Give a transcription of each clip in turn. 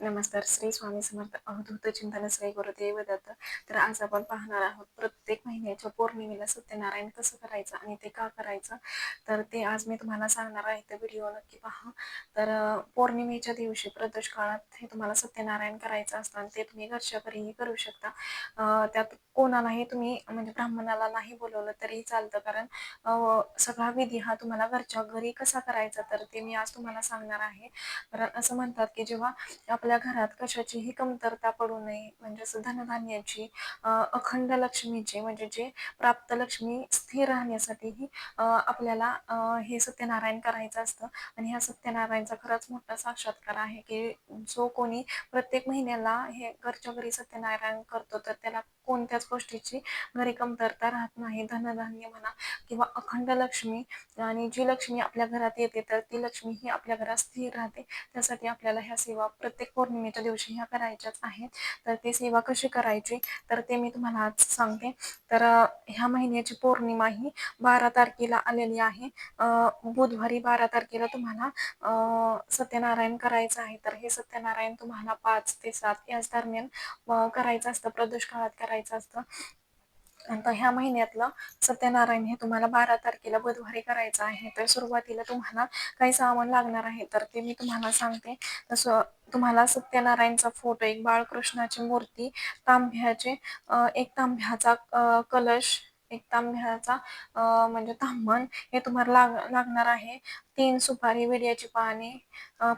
नमस्कार श्री स्वामी समर्थ अवधूत चिंतन श्री गुरुदेव दत्त. तर आज आपण पाहणार आहोत प्रत्येक महिन्याच्या पौर्णिमेला सत्यनारायण कसं करायचं आणि ते का करायचं? तर ते आज मी तुम्हाला सांगणार आहे तर व्हिडिओ नक्की पहा. तर पौर्णिमेच्या दिवशी प्रदोष काळात हे तुम्हाला सत्यनारायण करायचं असतं आणि ते तुम्ही घरच्या घरीही करू शकता. त्यात कोणालाही तुम्ही म्हणजे ब्राह्मणाला नाही बोलवलं तरी चालतं कारण सगळा विधी हा तुम्हाला घरच्या घरी कसा करायचा? तर ते मी आज तुम्हाला सांगणार आहे. कारण असं म्हणतात की जेव्हा आपल्या घरात कशाचीही कमतरता पडू नये. म्हणजे असं धनधान्याची अखंड लक्ष्मीची म्हणजे जे प्राप्त लक्ष्मी स्थिर राहण्यासाठीही आपल्याला हे सत्यनारायण करायचं असतं. आणि ह्या सत्यनारायणचा खरंच मोठा साक्षात्कार आहे की जो कोणी प्रत्येक महिन्याला हे घरच्या घरी सत्यनारायण करतो तर त्याला कोणत्याच गोष्टीची घरी कमतरता राहत नाही. धनधान्य म्हणा किंवा अखंड लक्ष्मी आणि जी लक्ष्मी आपल्या घरात येते तर ती लक्ष्मी ही आपल्या घरात स्थिर राहते. त्यासाठी आपल्याला ह्या सेवा प्रत्येक पौर्णिमेच्या दिवशी ह्या करायच्याच आहेत. तर ती सेवा कशी करायची? तर ते मी तुम्हाला आज सांगते. तर ह्या महिन्याची पौर्णिमा ही बारा तारखेला आलेली आहे. बुधवारी बारा तारखेला तुम्हाला सत्यनारायण करायचं आहे. तर हे सत्यनारायण तुम्हाला पाच ते सात याच दरम्यान करायचं असतं. प्रदोष काळात करायचं असतं. आता ह्या महिन्यातलं सत्यनारायण हे तुम्हाला बारा तारखेला बुधवारी करायचं आहे. तर सुरुवातीला तुम्हाला काही सामान लागणार आहे. तर ते मी तुम्हाला सांगते. तसं तुम्हाला सत्यनारायणचा फोटो एक बाळकृष्णाची मूर्ती तांब्याचे एक तांब्याचा कलश एक तांब्याचा म्हणजे तांबण हे तुम्हाला लाग लागणार आहे. तीन सुपारी विड्याची पाने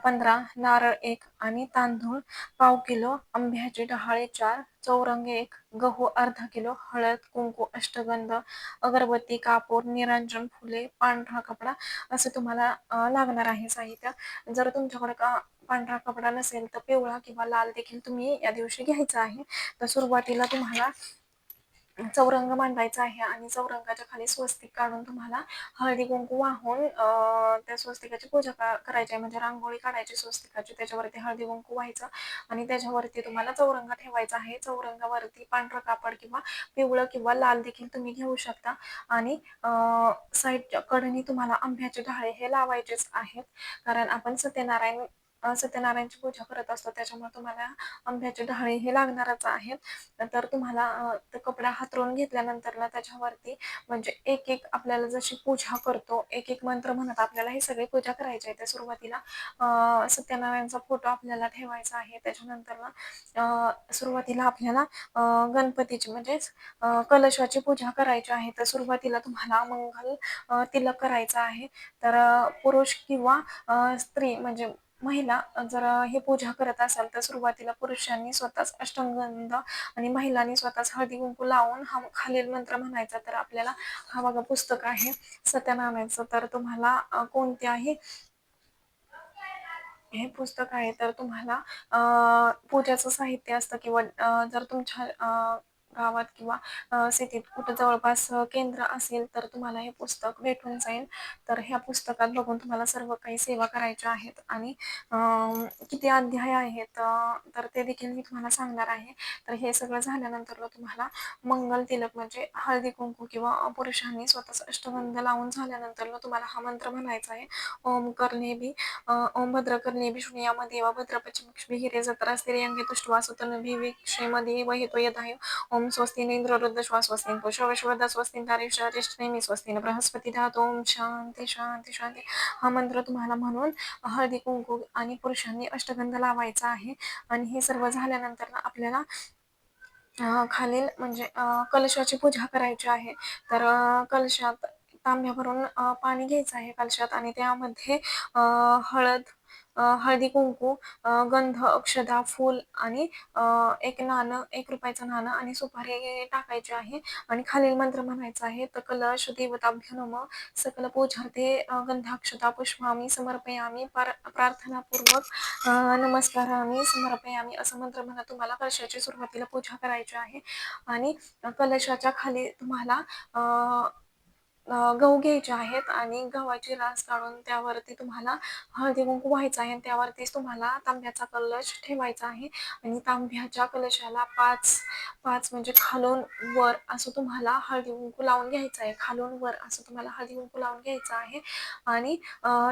पंधरा नारळ एक आणि तांदूळ पाव किलो आंब्याची डहाळे चार चौरंग एक गहू अर्धा किलो हळद कुंकू अष्टगंध अगरबत्ती कापूर निरांजन फुले पांढरा कपडा असं तुम्हाला लागणार आहे साहित्य. जर तुमच्याकडे का पांढरा कपडा नसेल तर पिवळा किंवा लाल देखील तुम्ही या दिवशी घ्यायचा आहे. तर सुरुवातीला तुम्हाला चौरंग मांडायचा आहे आणि चौरंगाच्या खाली स्वस्तिक काढून तुम्हाला हळदी कुंकू वाहून त्या स्वस्तिकाची पूजा करायची आहे. म्हणजे रांगोळी काढायची स्वस्तिकाची त्याच्यावरती हळदी कुंकू व्हायचं आणि त्याच्यावरती तुम्हाला चौरंग ठेवायचा आहे. चौरंगावरती पांढरं कापड किंवा पिवळं किंवा लाल देखील तुम्ही घेऊ शकता. आणि साईडच्या कडनी तुम्हाला आंब्याचे ढाळे हे लावायचेच आहेत. कारण आपण सत्यनारायण सत्यनारायणची पूजा करत असतो. त्याच्यामुळे तुम्हाला आंब्याचे डहाळे हे लागणारच आहेत. तर तुम्हाला कपडा हातरून घेतल्यानंतर ना त्याच्यावरती म्हणजे एक एक आपल्याला जशी पूजा करतो एक एक मंत्र म्हणत आपल्याला ही सगळी पूजा करायची आहे. त्या सुरुवातीला सत्यनारायणचा फोटो आपल्याला ठेवायचा आहे. त्याच्यानंतर ना सुरुवातीला आपल्याला गणपतीची म्हणजेच कलशाची पूजा करायची आहे. तर सुरुवातीला तुम्हाला मंगल तिलक करायचा आहे. तर पुरुष किंवा स्त्री म्हणजे महिला जर हे पूजा करत असाल तर सुरुवातीला पुरुषांनी स्वतःच अष्टगंध आणि महिलांनी स्वतःच हळदी कुंकू लावून हा खालील मंत्र म्हणायचा तर आपल्याला हा बघा पुस्तक आहे सत्यनारायणचं. तर तुम्हाला कोणत्याही हे पुस्तक आहे तर तुम्हाला अं, पूजाचं साहित्य असतं किंवा जर तुमच्या अं, गावात किंवा सिटीत कुठं जवळपास केंद्र असेल तर तुम्हाला हे पुस्तक भेटून जाईल. तर ह्या पुस्तकात बघून तुम्हाला सर्व काही सेवा करायच्या आहेत. आणि अं, किती अध्याय आहेत तर ते देखील मी तुम्हाला सांगणार आहे. तर हे सगळं झाल्यानंतर तुम्हाला मंगल तिलक म्हणजे हळदी कुंकू किंवा पुरुषांनी स्वतःच अष्टगंध लावून झाल्यानंतर तुम्हाला हा मंत्र म्हणायचा आहे. ओम करणे बी अ, ओम भद्रकर्णे विष्णुयाम देवा पश्चिम हिरे जत्रा स्त्रियांगे तुष्ट्वा सुतनभि विक्षेमदे वहितो यदाय. ओम रुद्र श्वा स्वस्ति पुष्प विश्वदा स्वस्ति तारेश नेमी स्वस्ति बृहस्पती धातो ओम शांती शांती शांती हा मंत्र तुम्हाला म्हणून हळदी कुंकू आणि पुरुषांनी अष्टगंध लावायचा आहे. आणि हे सर्व झाल्यानंतर ना आपल्याला खालील म्हणजे कलशाची पूजा करायची आहे. तर कलशात तांब्या भरून पाणी घ्यायचं आहे कलशात आणि त्यामध्ये हळद हळदी कुंकू गंध अक्षदा फूल आणि एक नाणं एक रुपयाचं नाणं आणि सुपारी टाकायची आहे. आणि खालील मंत्र म्हणायचा आहे तर कलश देवताभ्यनम सकल पूजार्थे अ, गंधाक्षता पुष्पामी समर्पयामी पार प्रार्थनापूर्वक नमस्कार नमस्कारामी समर्पयामी असं मंत्र म्हणा तुम्हाला कलशाची सुरुवातीला पूजा करायची आहे. आणि कलशाच्या खाली तुम्हाला गहू घ्यायचे आहेत आणि गव्हाची रास काढून त्यावरती तुम्हाला हळदी-कुंकू व्हायचं आहे आणि त्यावरतीच तुम्हाला तांब्याचा कलश ठेवायचा आहे. आणि तांब्याच्या कलशाला 5 5 म्हणजे खालून वर असं तुम्हाला हळदी-कुंकू लावून घ्यायचं आहे. खालून वर असं तुम्हाला हळदी-कुंकू लावून घ्यायचं आहे. आणि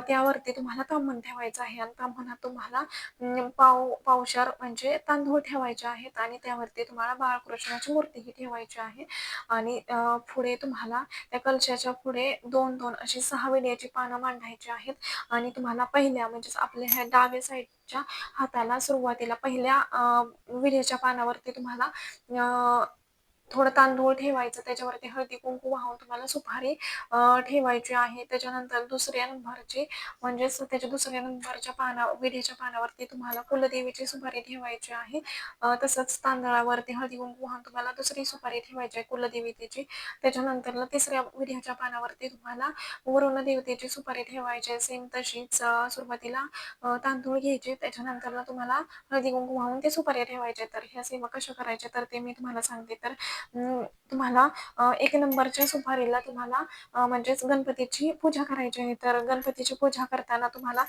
त्यावरती तुम्हाला ताम्हण ठेवायचं आहे. आणि ताम्हणात तुम्हाला पाव पावशार म्हणजे तांदूळ ठेवायचे आहेत. आणि त्यावरती तुम्हाला बाळकृष्णाची मूर्तीही ठेवायची आहे. आणि पुढे तुम्हाला त्या कलशा त्याच्या पुढे 2-2 अशी सहा विड्याची पानं मांडायची आहेत. आणि तुम्हाला पहिल्या म्हणजेच आपल्या ह्या डाव्या साईडच्या हाताला सुरुवातीला पहिल्या अ, विड्याच्या पानावरती तुम्हाला थोडं तांदूळ ठेवायचं, त्याच्यावरती हळदी-कुंकू वाहून तुम्हाला सुपारी ठेवायची आहे. त्याच्यानंतर दुसऱ्या नंबरची म्हणजेच त्याच्या दुसऱ्या नंबरच्या पाना विड्याच्या पानावरती तुम्हाला कुलदेवीची सुपारी ठेवायची आहे. तसंच तांदळावरती हळदी-कुंकू वाहून तुम्हाला दुसरी सुपारी ठेवायची आहे कुलदेवीतेची त्याच्यानंतर तिसऱ्या विड्याच्या पानावरती तुम्हाला वरुण देवतेची सुपारी ठेवायची आहे. सेम तशीच सुरुवातीला तांदूळ घ्यायचे, त्याच्यानंतर तुम्हाला हळदी-कुंकू वाहून ते सुपारी ठेवायचे तर ह्या सेवा कशा करायच्या तर ते मी तुम्हाला सांगते. तर तुम्हाला एक नंबरच्या सुपारीला तुम्हाला म्हणजेच गणपतीची पूजा करायची आहे. तर गणपतीची पूजा करताना तुम्हाला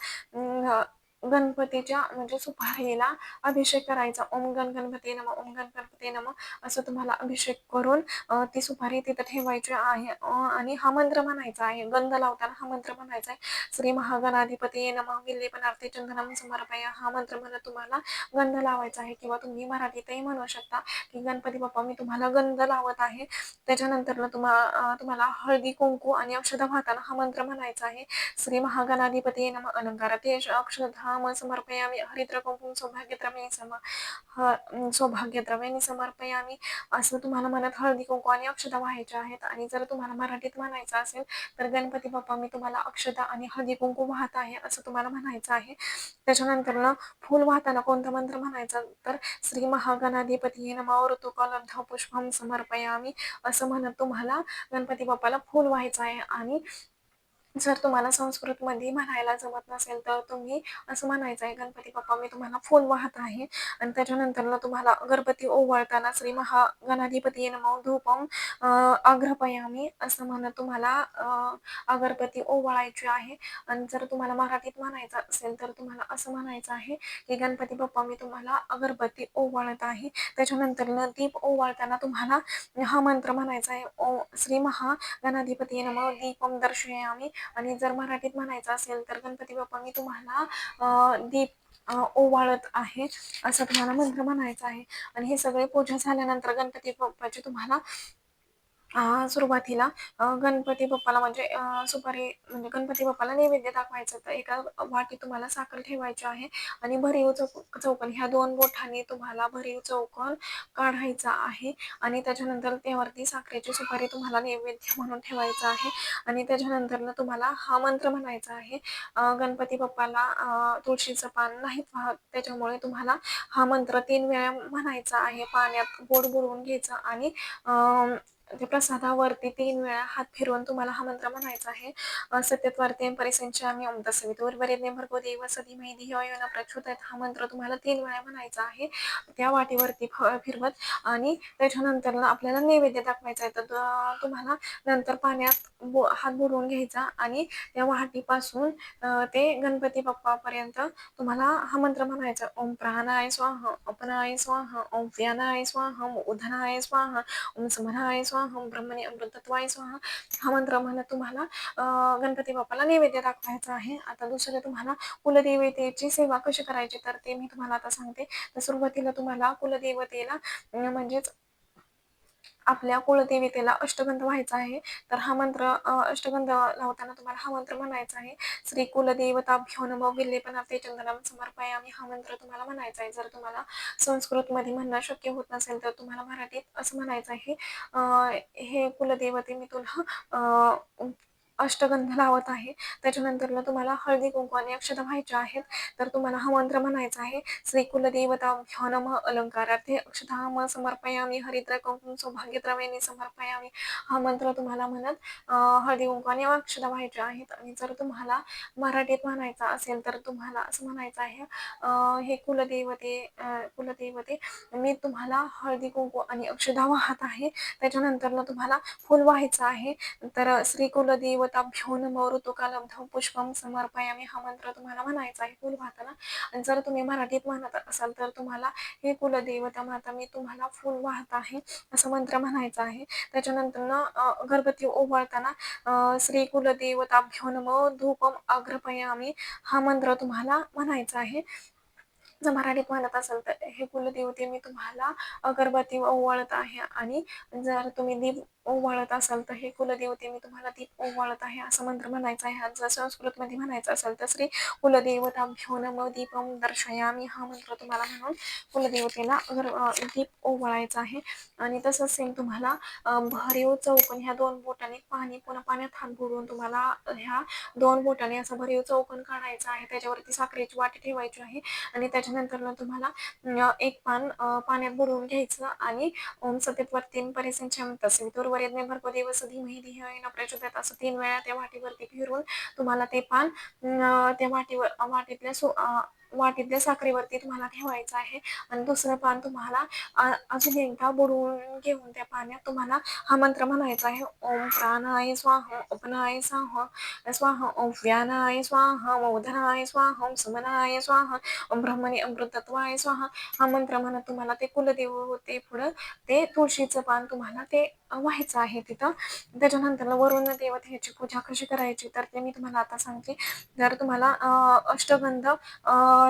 गणपतीच्या म्हणजे सुपारीला अभिषेक करायचा. ओम गण गणपती नम ओम गण गणपती नम असं तुम्हाला अभिषेक करून ती सुपारी तिथं ठेवायची आहे आणि हा मंत्र म्हणायचा आहे. गंध लावताना हा मंत्र म्हणायचा आहे. श्री महागणाधिपतीये नम विल्लेपनार्थे चंदनम समर्पय हा मंत्र म्हणत तुम्हाला गंध लावायचा आहे किंवा तुम्ही मराठीतही म्हणू शकता की गणपती बाप्पा मी तुम्हाला गंध लावत आहे. त्याच्यानंतरनं तुम्हा तुम्हाला हळदी-कुंकू आणि औषधं वाहताना हा मंत्र म्हणायचा आहे. श्री महागणाधिपती नम अलंकारात अक्षधा समर्पयामि हरिद्रकुंकुम सौभाग्यद्रव्याणि सम ह सौभाग्यद्रव्याणि समर्पयामी असं तुम्हाला म्हणत हळदी-कुंकू आणि अक्षता व्हायच्या आहेत आणि जर तुम्हाला मराठीत म्हणायचं असेल तर गणपती बाप्पा मी तुम्हाला अक्षता आणि हळदी-कुंकू वाहत आहे असं तुम्हाला म्हणायचं आहे. त्याच्यानंतरनं फूल वाहताना कोणता मंत्र म्हणायचा तर श्री महागणाधिपती हे नमः ऋतुकालब्ध पुष्पं समर्पयामी असं म्हणत तुम्हाला गणपती बाप्पाला फूल व्हायचं आहे आणि जर तुम्हाला संस्कृतमध्ये म्हणायला जमत नसेल तर तुम्ही असं म्हणायचं आहे, "गणपती बाप्पा मी तुम्हाला फूल वाहत आहे" आणि त्याच्यानंतरनं तुम्हाला अगरबत्ती ओवाळताना "श्री महा गणाधिपती नमो धूपम अग्रपयामी असं म्हणत तुम्हाला अगरबत्ती ओवाळायची आहे आणि जर तुम्हाला मराठीत म्हणायचं असेल तर तुम्हाला असं म्हणायचं आहे, की "गणपती बाप्पा मी तुम्हाला अगरबत्ती ओवाळत आहे." त्याच्यानंतरनं दीप ओवाळताना तुम्हाला हा मंत्र म्हणायचा आहे, "ओ श्री महा गणाधिपती नमः दीपं दर्शयामि" आणि जर मराठीत म्हणायचं असेल तर "गणपती बाप्पा मी तुम्हाला दीप ओवाळत आहे" असं तुम्हाला मंत्र म्हणायचा आहे. आणि हे सगळे पूजा झाल्यानंतर गणपती बाप्पाची तुम्हाला सुरुवातीला अ, गणपती बाप्पाला म्हणजे अ, सुपारी म्हणजे गणपती बाप्पाला नैवेद्य दाखवायचं. तर एका वाटीत तुम्हाला साखर ठेवायची आहे आणि भरीव चौक चौकन ह्या दोन बोठांनी तुम्हाला भरीव चौकन काढायचा आहे आणि त्याच्यानंतर त्यावरती साखरेची सुपारी तुम्हाला नैवेद्य म्हणून ठेवायचा आहे आणि त्याच्यानंतरनं तुम्हाला हा मंत्र म्हणायचा आहे. अ, गणपती बाप्पाला अ, तुळशीचं पान नाहीत वाहत त्याच्यामुळे तुम्हाला हा मंत्र तीन वेळा म्हणायचा आहे. पाण्यात बोट बुडवून घ्यायचं आणि अ, त्या प्रसादावरती तीन वेळा हात फिरवून तुम्हाला हा मंत्र म्हणायचा आहे. अ, सत्यत्वार्तेन परिसंचामि ओम तत्सवितुर्वरेण्यं भर्गो देवस्य धीमहि धियो यो नः आहेत हा मंत्र तुम्हाला तीन वेळा म्हणायचा आहे. त्या वाटीवरती फ फिरवत आणि त्याच्यानंतर आपल्याला नैवेद्य दाखवायचा आहे. तर तुम्हाला नंतर पाण्यात बो हात बुडवून घ्यायचा आणि त्या वाटीपासून ते गणपती बाप्पापर्यंत तुम्हाला हा मंत्र म्हणायचा. ओम प्राणाय स्वाहा, अपनाय स्वाहा, ओम व्यानाय स्वाहा, उधनाय स्वाहा, ओम समनाय स्वाहा, ओम ब्रह्मणे अमृतत्वाय स्वाहा हा मंत्र म्हणत तुम्हाला गणपती बाप्पाला नैवेद्य दाखवायचा आहे. आता दुसरं तुम्हाला कुलदेवतेची सेवा कशी करायची तर ते मी तुम्हाला आता सांगते. तर सुरुवातीला तुम्हाला कुलदेवतेला म्हणजेच आपल्या कुलदेवतेला अष्टगंध व्हायचा आहे. तर हा मंत्र अष्टबंध अष्टगंध लावताना तुम्हाला हा मंत्र म्हणायचा आहे. श्री कुलदेवताभ्यो नम विल्लेपनार्थे चंदनम आम्ही हा मंत्र तुम्हाला म्हणायचा आहे. जर तुम्हाला संस्कृतमध्ये म्हणणं शक्य होत नसेल तर तुम्हाला मराठीत असं म्हणायचं आहे. हे कुलदेवते मी तुला अष्टगंध लावत आहे. त्याच्यानंतरला तुम्हाला हळदी कुंकू आणि अक्षता व्हायच्या आहेत. तर तुम्हाला हा मंत्र म्हणायचा आहे. श्री कुलदेवता नमः अलंकारार्थे म समर्पयामी. हरिद्र कुंकुम सौभाग्यद्रव्याने समर्पयामी. हा मंत्र तुम्हाला म्हणत हळदी कुंकू आणि अक्षता व्हायच्या आहेत. आणि जर तुम्हाला मराठीत म्हणायचा असेल तर तुम्हाला असं म्हणायचं आहे हे कुलदेवते कुलदेवते मी तुम्हाला हळदी कुंकू आणि अक्षदा वाहत आहे. त्याच्यानंतर तुम्हाला फुल व्हायचं आहे. तर श्री कुलदेवताभ्यो नमः ऋतुकालब्धम पुष्पम समर्पयामी हा मंत्र तुम्हाला म्हणायचा आहे. फुल वाहताना. आणि जर तुम्ही मराठीत म्हणत असाल तर तुम्हाला हे कुलदेवता माता मी तुम्हाला फुल वाहत आहे असं मंत्र म्हणायचा आहे. त्याच्यानंतर ना गर्भवती ओवाळताना श्री कुलदेवताभ्यो नमः धूपम अग्रपयामी हा मंत्र तुम्हाला म्हणायचा आहे. जर मराठीत म्हणत असाल तर हे कुलदेवते मी तुम्हाला अगरबत्ती ओवाळत आहे. आणि जर तुम्ही दीप ओवाळत असाल तर हे कुलदेवते मी तुम्हाला दीप ओवाळत आहे असं मंत्र म्हणायचा आहे. हा जर संस्कृतमध्ये म्हणायचं असेल तर श्री कुलदेवताभ्यो नम दीपम दर्शयामी हा मंत्र तुम्हाला म्हणून कुलदेवतेला दीप ओवाळायचा आहे. आणि तसंच सेम तुम्हाला भरीव चौकन ह्या दोन बोटाने पाणी पुन्हा पाण्यात हात बुडवून तुम्हाला ह्या दोन बोटाने असं भरीव चौकन काढायचं आहे. त्याच्यावरती साखरेची वाटी ठेवायची आहे. आणि त्याच्यानंतर तुम्हाला एक पान पाण्यात बुडवून घ्यायचं आणि ओम क्षमता परिसंचम तर दुर्वरेदने भरपूर दिवस धीमही धिय प्रचोदयात असं तीन वेळा त्या वाटीवरती फिरून तुम्हाला ते पान त्या वाटीवर वाटीतल्या सो वाटीतल्या साखरेवरती तुम्हाला ठेवायचं आहे. आणि दुसरं पान तुम्हाला अजून एकदा बुडवून घेऊन त्या पाण्यात तुम्हाला हा मंत्र म्हणायचा आहे. ओम प्राणाय स्वाह उपनाय स्वाहा स्वाहा ओम व्यानाय स्वाहा ओम स्वाह स्वाहा ओम सुमनाय स्वाहा ओम ब्रह्मणे अमृतत्वाय स्वाहा. हा मंत्र म्हणत तुम्हाला ते कुलदेव होते. पुढं ते तुळशीचं पान तुम्हाला ते व्हायचं आहे तिथं. त्याच्यानंतर वरुण देवतेची पूजा कशी करायची तर ते मी तुम्हाला आता सांगते. जर तुम्हाला अष्टगंध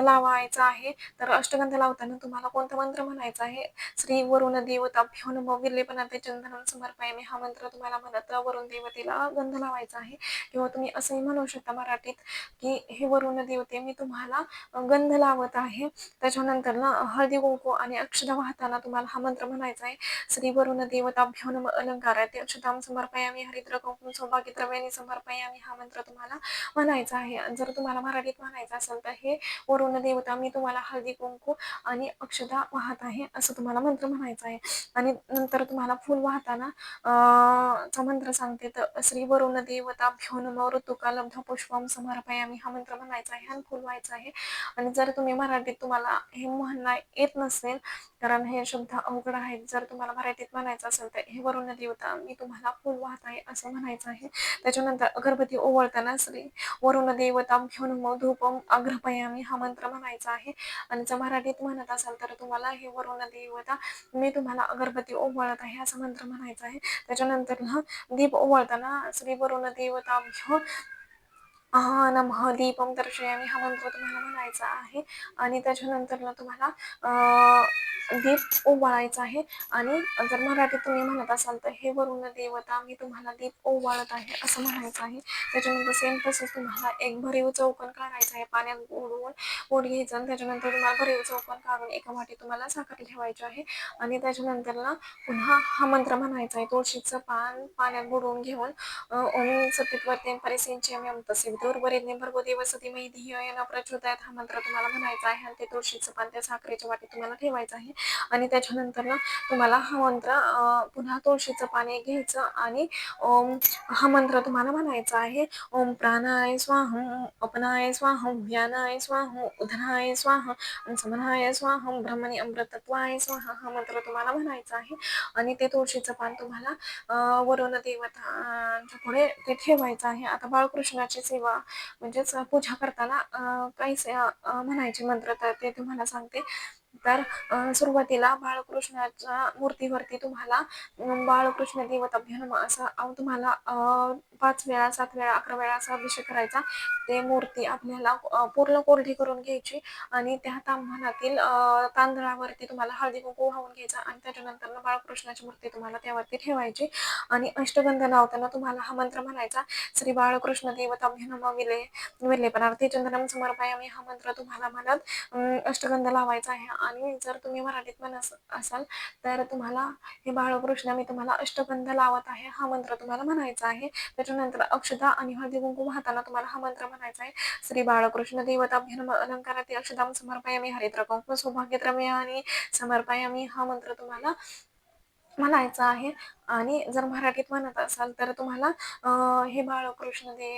लावायचा आहे तर अष्टगंध लावताना तुम्हाला कोणता मंत्र म्हणायचा आहे? श्री वरुण देवताभ्यो नमः विल्लेपनाते चंदनम समर्पयामी हा मंत्र तुम्हाला म्हणत वरुण देवतेला गंध लावायचा आहे. किंवा तुम्ही असंही म्हणू शकता मराठीत की हे वरुण देवते मी तुम्हाला गंध लावत आहे. त्याच्यानंतर ना हळदी कुंकू आणि अक्षता वाहताना तुम्हाला हा मंत्र म्हणायचा आहे. श्री वरुण देवताभ्यो नमः अलंकारात अक्षताम समर्पयामी हरिद्र कुंकुम सौभाग्य द्रव्याने समर्पयामी हा मंत्र तुम्हाला म्हणायचा आहे. आणि जर तुम्हाला मराठीत म्हणायचं असेल तर हे वरुण देवता मी तुम्हाला हळदी कुंकू आणि अक्षता वाहत आहे असं तुम्हाला मंत्र म्हणायचं आहे. आणि नंतर तुम्हाला फुल वाहताना अं, चा मंत्र सांगते तर श्री वरुण देवताभ्यो नमः ऋतुकालब्ध पुष्पम समर्पयामी हा मंत्र म्हणायचा आहे आणि फुल व्हायचा आहे. आणि जर तुम्ही मराठीत तुम्हाला हे म्हणणं येत नसेल कारण हे शब्द अवघड आहेत. जर तुम्हाला मराठीत म्हणायचं असेल तर हे वरुण देवता मी तुम्हाला फुल वाहत आहे असं म्हणायचं आहे. त्याच्यानंतर अगरबत्ती ओवळताना श्री वरुण देवता घेऊन मग धूपम अग्रपयामी हा मंत्र म्हणायचा आहे. आणि जर मराठीत म्हणत असाल तर तुम्हाला हे वरुण देवता मी तुम्हाला अगरबत्ती ओवळत आहे असं मंत्र म्हणायचं आहे. त्याच्यानंतर ना दीप ओवळताना श्री वरुण देवता घेऊन नमः दीपम दर्शयामी हा मंत्र तुम्हाला म्हणायचा आहे. आणि त्याच्यानंतरनं तुम्हाला दीप ओवाळायचा आहे. आणि जर मराठीत तुम्ही म्हणत असाल तर हे वरुण देवता मी तुम्हाला दीप ओवाळत आहे असं म्हणायचं आहे. त्याच्यानंतर सेम तसंच तुम्हाला एक भरीव चौकन काढायचं आहे पाण्यात बुडवून ओढ घ्यायचं आणि त्याच्यानंतर तुम्हाला भरीव चौकन काढून एका वाटी तुम्हाला साखर ठेवायची आहे. आणि त्याच्यानंतरनं पुन्हा हा मंत्र म्हणायचा आहे तुळशीचं पान पाण्यात बुडवून घेऊन अं, ओम सत्यत्वते आम्ही तसे. दुर्बरेने भरगोदे वसती मैदी न प्रचोदयात हा मंत्र तुम्हाला म्हणायचा आहे आणि ते तुळशीचं पान त्या साखरेच्या वाटी तुम्हाला ठेवायचं आहे. आणि त्याच्यानंतर ना तुम्हाला हा मंत्र पुन्हा तुळशीचं पाणी घ्यायचं आणि ओम हा मंत्र तुम्हाला म्हणायचा आहे. ओम प्राणाय स्वाहं अपनाय स्वाहं व्यानाय स्वाहं उधनाय स्वाहा समनाय स्वाहं ब्रह्मणी अमृतत्वाय स्वाहा हा मंत्र तुम्हाला म्हणायचा आहे. आणि ते तुळशीचं पान तुम्हाला वरुण देवतांच्या पुढे ते ठेवायचं आहे. आता बाळकृष्णाची सेवा म्हणजेच पूजा करताना काही म्हणायचे मंत्र तर ते तुम्हाला सांगते. तर सुरुवातीला बाळकृष्णाच्या मूर्तीवरती तुम्हाला बाळकृष्ण देवत नमः असं तुम्हाला पाच वेळा सात वेळा अकरा वेळा असा अभिषेक करायचा. ते मूर्ती आपल्याला पूर्ण कोरडी करून घ्यायची आणि त्या तांबणातील तांदळावरती तुम्हाला हळदी कुंकू वाहून घ्यायचा आणि त्याच्यानंतर बाळकृष्णाची मूर्ती तुम्हाला त्यावरती ठेवायची. आणि अष्टगंध लावताना तुम्हाला हा मंत्र म्हणायचा श्री बाळकृष्ण देवत नमः विले विले पदार्थी चंदनम समर्पयामी. हा मंत्र तुम्हाला म्हणत अष्टगंध लावायचा आहे. आणि जर तुम्ही मराठीत पण असाल तर तुम्हाला हे बाळकृष्ण मी तुम्हाला अष्टबंध लावत आहे हा मंत्र तुम्हाला म्हणायचा आहे. त्याच्यानंतर अक्षदा आणि हळदी कुंकू वाहताना तुम्हाला हा मंत्र म्हणायचा आहे. श्री बाळकृष्ण देवताभ्यन अलंकारात अक्षदाम समर्पयामी हरिद्र कुंकू सौभाग्यद्रव्य आणि समर्पयामी हा मंत्र तुम्हाला म्हणायचा आहे. आणि जर मराठीत म्हणत असाल तर तुम्हाला हे बाळकृष्ण दे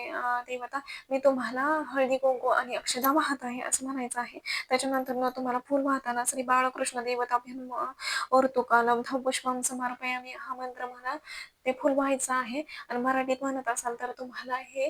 देवता मी तुम्हाला हळदी कुंकू आणि अक्षदा वाहत आहे असं म्हणायचं आहे. त्याच्यानंतर ना तुम्हाला फुल वाहताना श्री बाळकृष्ण देवता औरतुकालम पुष्पम समर्पयामी हा मंत्र म्हणा ते फुल व्हायचं आहे. आणि मराठीत म्हणत असाल तर तुम्हाला हे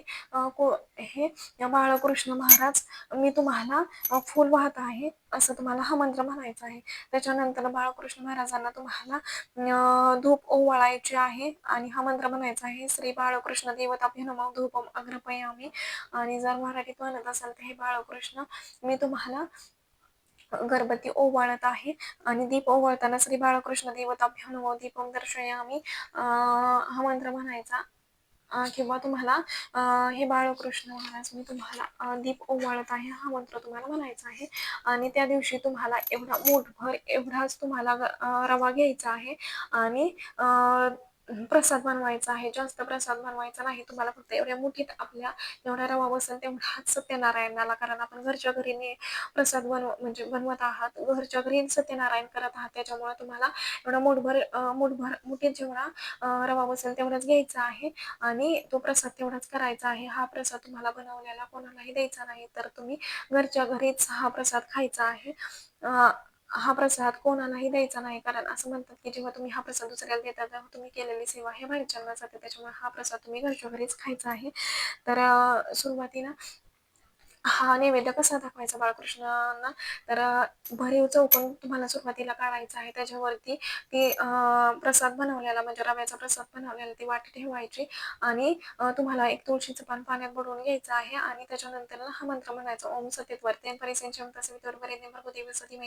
को- हे बाळकृष्ण महाराज मी तुम्हाला फुल वाहत आहे असं तुम्हाला हा मंत्र म्हणायचा आहे. त्याच्यानंतर बाळकृष्ण महाराजांना तुम्हाला धूप ओवाळा ओवाळायचे आहे. आणि हा मंत्र म्हणायचा आहे श्री बाळकृष्ण देवताभ्य धूपम अग्रपयामी. आणि जर मराठीत म्हणत असाल तर हे बाळकृष्ण मी तुम्हाला गरबती ओवाळत आहे आणि दीप ओवाळताना श्री बाळकृष्ण देवताभ्यनमो दीपम दर्शयामी. अं, हा मंत्र म्हणायचा अं, किंवा तुम्हाला अं, हे बाळकृष्ण महाराज मी तुम्हाला अं, दीप ओवाळत आहे हा मंत्र तुम्हाला म्हणायचा आहे. आणि त्या दिवशी तुम्हाला एवढा मोठभर एवढाच तुम्हाला अं, रवा घ्यायचा आहे. आणि अं, प्रसाद बनवायचा आहे जास्त प्रसाद बनवायचा नाही. तुम्हाला फक्त एवढ्या मुठीत आपल्या एवढ्या रवा बसेल तेवढाच सत्यनारायणाला कारण आपण घरच्या घरीने प्रसाद बनव म्हणजे बनवत आहात घरच्या घरी सत्यनारायण करत आहात त्याच्यामुळे तुम्हाला एवढा मुठभर मुठभर मुठीत जेवढा रवा बसेल तेवढाच घ्यायचा आहे आणि तो प्रसाद तेवढाच करायचा आहे. हा प्रसाद तुम्हाला बनवलेला कोणालाही द्यायचा नाही तर तुम्ही घरच्या घरीच हा प्रसाद खायचा आहे. अं, हा प्रसाद कोणालाही द्यायचा नाही. कारण असं म्हणतात की जेव्हा तुम्ही हा प्रसाद दुसऱ्याला देता तेव्हा तुम्ही केलेली सेवा हे बाहेरच्यांना जाते. त्याच्यामुळे हा प्रसाद तुम्ही घरच्या घरीच खायचा आहे. तर सुरुवातीला हा नैवेद्य कसा दाखवायचा बाळकृष्णांना? तर भरीव चौकून तुम्हाला सुरुवातीला काढायचा आहे. त्याच्यावरती ती प्रसाद बनवलेला म्हणजे रव्याचा प्रसाद बनवलेला ती वाटी ठेवायची आणि तुम्हाला एक तुळशीचं पान पाण्यात बुडवून घ्यायचं आहे आणि त्याच्यानंतर हा मंत्र म्हणायचा ओम सतीत वरते परिसेंचम तसवितर वरेद्य सती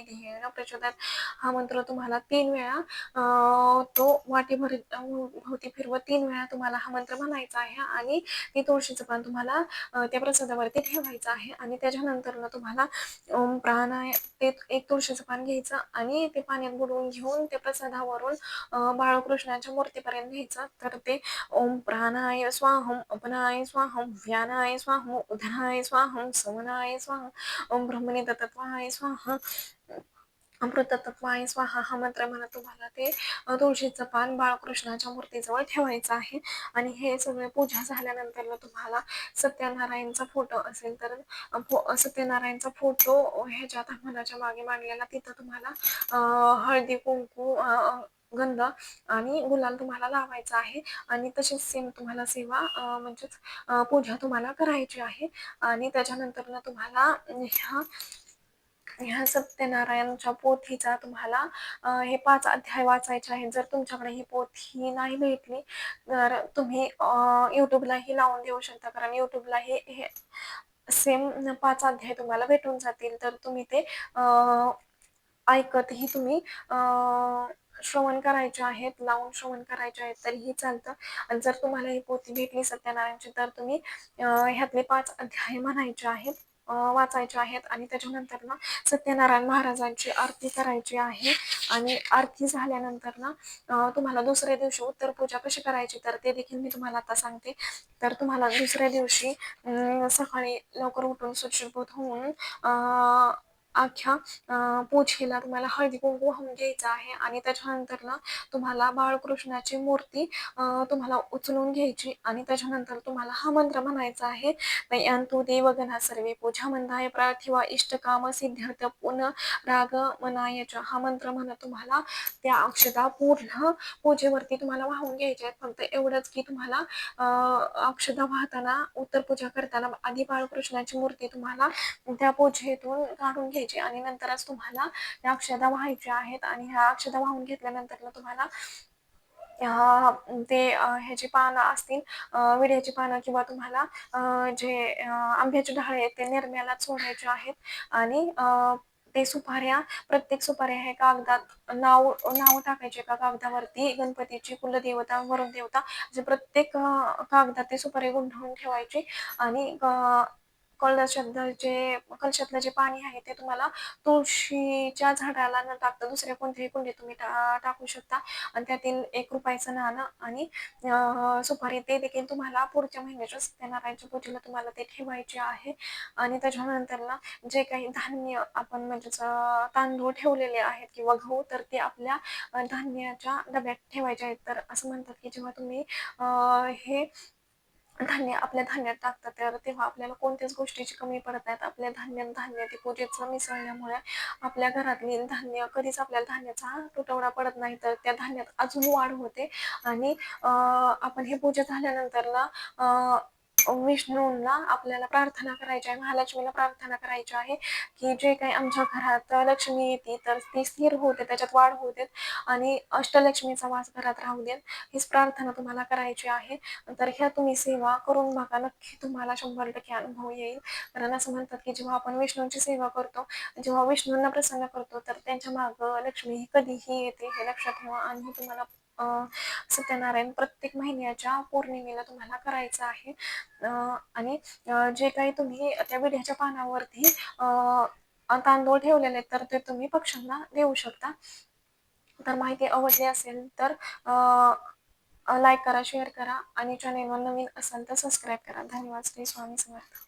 प्रचोदात हा मंत्र तुम्हाला तीन वेळा तो वाटी भर भोवती फिरवत तीन वेळा तुम्हाला हा मंत्र म्हणायचा आहे आणि ती तुळशीचं पान तुम्हाला त्या प्रसादावरती ठेवायचं आहे. आणि त्याच्यानंतर ना तुम्हाला ओम प्राणाय ते एक तुळशीचं पान घ्यायचं आणि ते पाण्यात बुडवून घेऊन ते प्रसादावरून बाळकृष्णाच्या मूर्तीपर्यंत घ्यायचं. तर ते ओम प्राणाय स्वाहम अपनाय स्वाहम व्यानाय स्वाहम उधनाय स्वाहम समनाय स्वाहम ओम ब्रह्मणे तत्वाय स्वाहा अमृतत्वाय स्वाहा हा मंत्र म्हणा तुम्हाला ते तुळशीचं पान बाळकृष्णाच्या मूर्तीजवळ ठेवायचं आहे. आणि हे सगळे पूजा झाल्यानंतर तुम्हाला सत्यनारायणचा फोटो असेल तर फो- सत्यनारायणचा फोटो ह्याच्यात मनाच्या मागे मांडलेला तिथं तुम्हाला हळदी कुंकू गंध आणि गुलाल तुम्हाला लावायचा आहे. आणि तशीच सेम तुम्हाला सेवा म्हणजेच पूजा तुम्हाला करायची आहे. आणि त्याच्यानंतर ना तुम्हाला ह्या ह्या सत्यनारायणच्या पोथीचा तुम्हाला हे पाच अध्याय वाचायचे आहेत. जर तुमच्याकडे ही पोथी नाही भेटली तर तुम्ही अ, यूट्यूबलाही लावून देऊ शकता. कारण यूट्यूबला हे हे सेम पाच अध्याय तुम्हाला भेटून जातील. तर तुम्ही ते ऐकतही तुम्ही श्रवण करायचे आहेत लावून श्रवण करायचे आहेत तरीही चालतं. आणि जर तुम्हाला ही पोथी भेटली सत्यनारायणची तर तुम्ही ह्यातले पाच अध्याय म्हणायचे आहेत. वाचायचे आहेत आणि त्याच्यानंतर ना सत्यनारायण महाराजांची आरती करायची आहे. आणि आरती झाल्यानंतर ना तुम्हाला दुसऱ्या दिवशी उत्तर पूजा कशी करायची तर ते देखील मी तुम्हाला आता सांगते. तर तुम्हाला दुसऱ्या दिवशी सकाळी लवकर उठून शुचिर्भूत होऊन अख्ख्या पूजेला तुम्हाला हळदी कुंकू वाहून घ्यायचं आहे आणि त्याच्यानंतर ना तुम्हाला बाळकृष्णाची मूर्ती तुम्हाला उचलून घ्यायची आणि त्याच्यानंतर तुम्हाला हा मंत्र म्हणायचा आहे. तू देवगणा सर्वे पूजा मंदाय इष्ट इष्टकाम सिद्ध्यर्थ पुन राग मनायच्या हा मंत्र म्हणत तुम्हाला त्या अक्षता पूर्ण पूजेवरती तुम्हाला वाहून घ्यायच्या आहेत. फक्त एवढंच की तुम्हाला अक्षता वाहताना उत्तर पूजा करताना आधी बाळकृष्णाची मूर्ती तुम्हाला त्या पूजेतून काढून घ्यायची आणि नंतरच तुम्हाला या अक्षता व्हायच्या आहेत आणि ह्या अक्षदा वाहून घेतल्यानंतर तुम्हाला ते ह्याची पानं असतील विड्याची पानं किंवा तुम्हाला जे आंब्याचे ढाळे आहेत ते निर्म्याला सोडायचे आहेत आणि ते सुपाऱ्या प्रत्येक सुपाऱ्या हे कागदात नाव नाव टाकायचे एका कागदावरती. गणपतीची कुलदेवता वरुण देवता जे प्रत्येक कागदात ते सुपारी गुंढवून ठेवायची आणि अं, जे कलशातलं जे पाणी आहे ते तुम्हाला तुळशीच्या झाडाला न टाकता दुसऱ्या कोणत्याही कुंडीत तुम्ही टा टाकू शकता. आणि त्यातील एक रुपयाचं नाणं आणि सुपारी ते देखील तुम्हाला पुढच्या महिन्याच्या सत्यनारायणच्या पूजेला तुम्हाला ते ठेवायचे आहे. आणि त्याच्यानंतर ना जे काही धान्य आपण म्हणजेच तांदूळ ठेवलेले आहेत किंवा गहू तर ते आपल्या धान्याच्या डब्यात ठेवायचे आहेत. तर असं म्हणतात की जेव्हा तुम्ही हे धान्य आपल्या धान्यात टाकतात. तर तेव्हा आपल्याला कोणत्याच गोष्टीची कमी पडत नाहीत. आपल्या धान्यात धान्य ते पूजेचं मिसळल्यामुळे आपल्या घरातली धान्य कधीच आपल्याला धान्याचा तुटवडा पडत नाही. तर त्या धान्यात अजून वाढ होते. आणि आपण हे पूजा झाल्यानंतर ना अं, विष्णूंना आपल्याला प्रार्थना करायची आहे महालक्ष्मीला प्रार्थना करायची आहे की जे काही आमच्या घरात लक्ष्मी येते तर ती स्थिर होते त्याच्यात वाढ होते आणि अष्टलक्ष्मीचा वास घरात राहू देत. हीच प्रार्थना तुम्हाला करायची आहे. तर ह्या तुम्ही सेवा करून बघा नक्की तुम्हाला शंभर टक्के अनुभव येईल. कारण असं म्हणतात की जेव्हा आपण विष्णूंची सेवा करतो जेव्हा विष्णूंना प्रसन्न करतो तर त्यांच्या मागं लक्ष्मी ही कधीही येते हे लक्षात ठेवा आणि तुम्हाला सत्यनारायण प्रत्येक महिन्याच्या पौर्णिमेला तुम्हाला करायचं आहे. आणि जे काही तुम्ही त्या विड्याच्या पानावरती तांदूळ ठेवलेले आहेत तर ते तुम्ही पक्ष्यांना देऊ शकता. तर माहिती आवडली असेल तर लाईक करा शेअर करा आणि चॅनेलवर नवीन असाल तर सबस्क्राईब करा. धन्यवाद श्री स्वामी समर्थ.